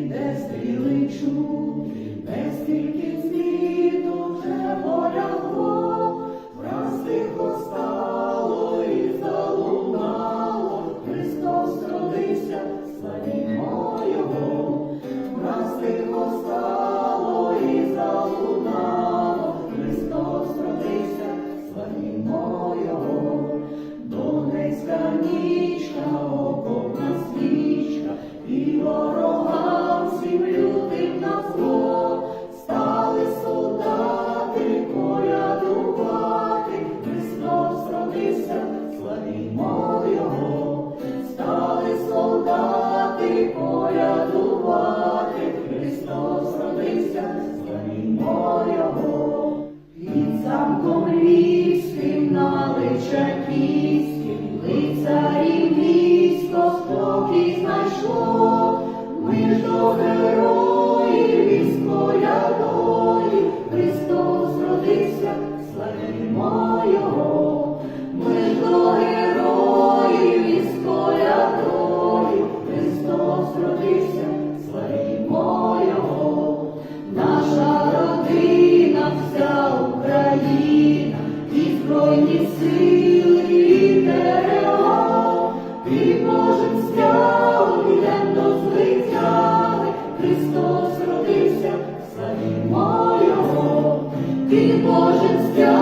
best feeling true, best thing is me. прийшло, ми ж до героїв із колядою, Христос родився, славімо Його, ми ж до героїв із колядою, Христос родився, славімо Його, наша родина, вся Україна, і збройні сили. Ти кожен стяг.